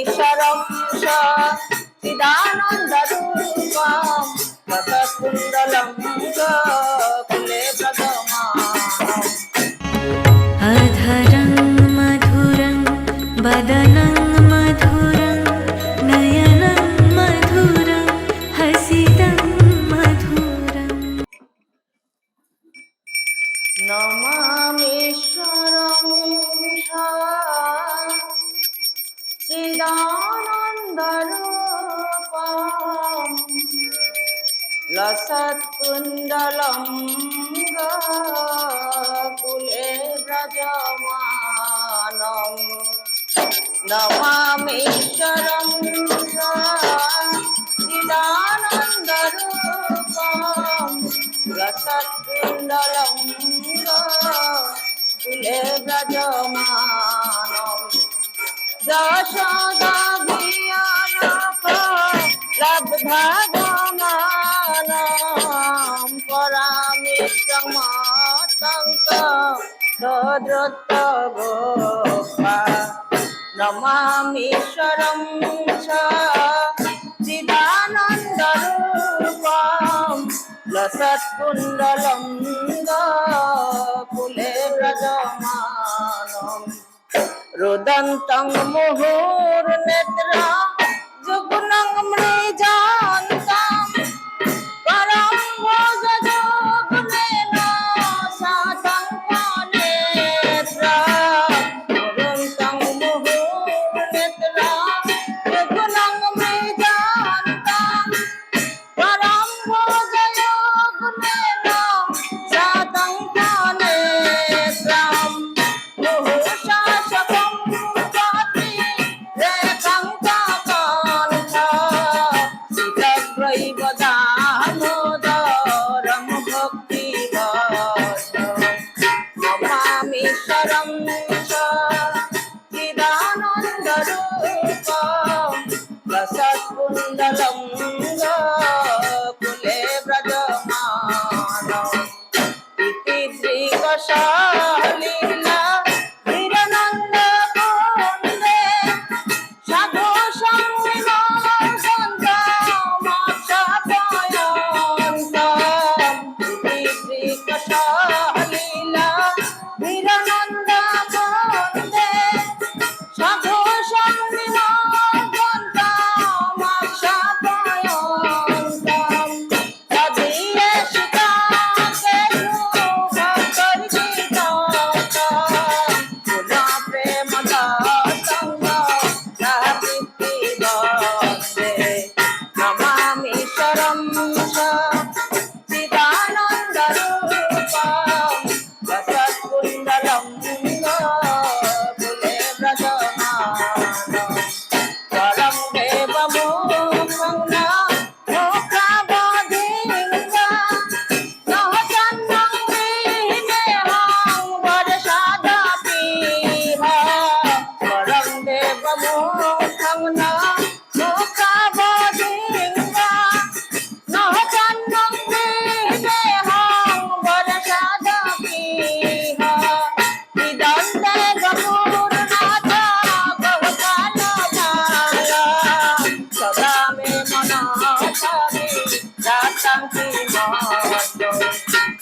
ईशरक्ष चिदानन्दरूपां गतकुण्डलं कुले प्रथमा अधरं मधुरं बदनं ஞானந்தரூபம் லசத்துண்டலம் குலே பிரஜமானம் நமாமீஸ்வரம் சிதானந்தரூபம் லசத்துண்டலம் குலே பிரஜமா যশোদা বিয়াপ লব্ধা গমানম পরামিত্র মাতন্ত সদ্রত গোপা নমামীশ্বরম চ চিদানন্দরূপম লসৎকুণ্ডলম কুলে ব্রজমা রোদন্তং মুহুর নেত্রা। শ্রী কষালী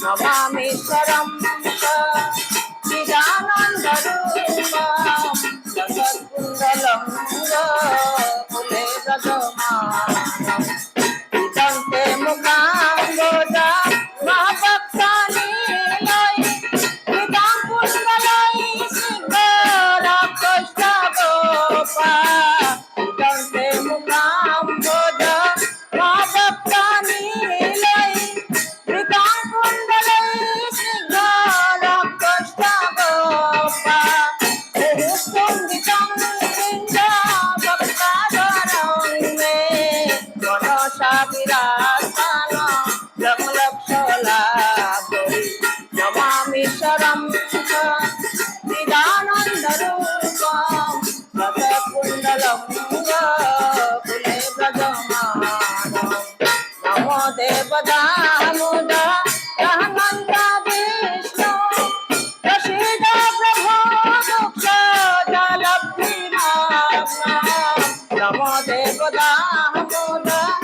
Sabana দেব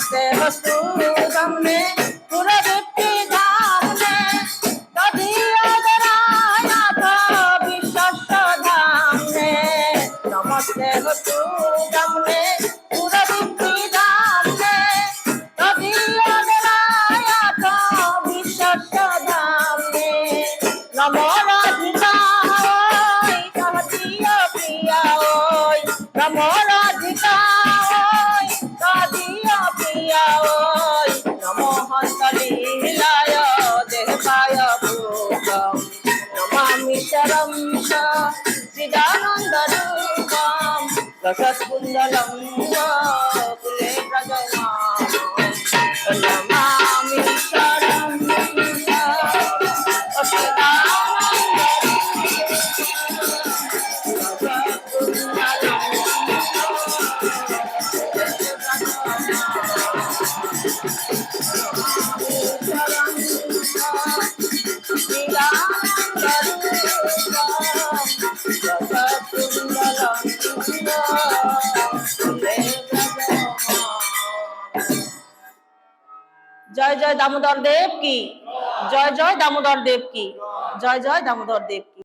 নমস্তে বস্তু গমনে পুরবৃত্তি ধামনে তদীয়দরায়াথ বিশ্বস্ত ধামনে নমস্তে বস্তু গমনে পুরবৃত্তি ধামনে তদীয়দরায়াথ বিশ্বস্ত ধামনে নম রাধিকা ওই সহজিয় প্রিয়া ওই নম রাধিকা రసస్కుందలం రసస్కుందలం জয় দামোদর দেব কি? জয় জয় দামোদর দেব কি? জয় জয় দামোদর দেব কি?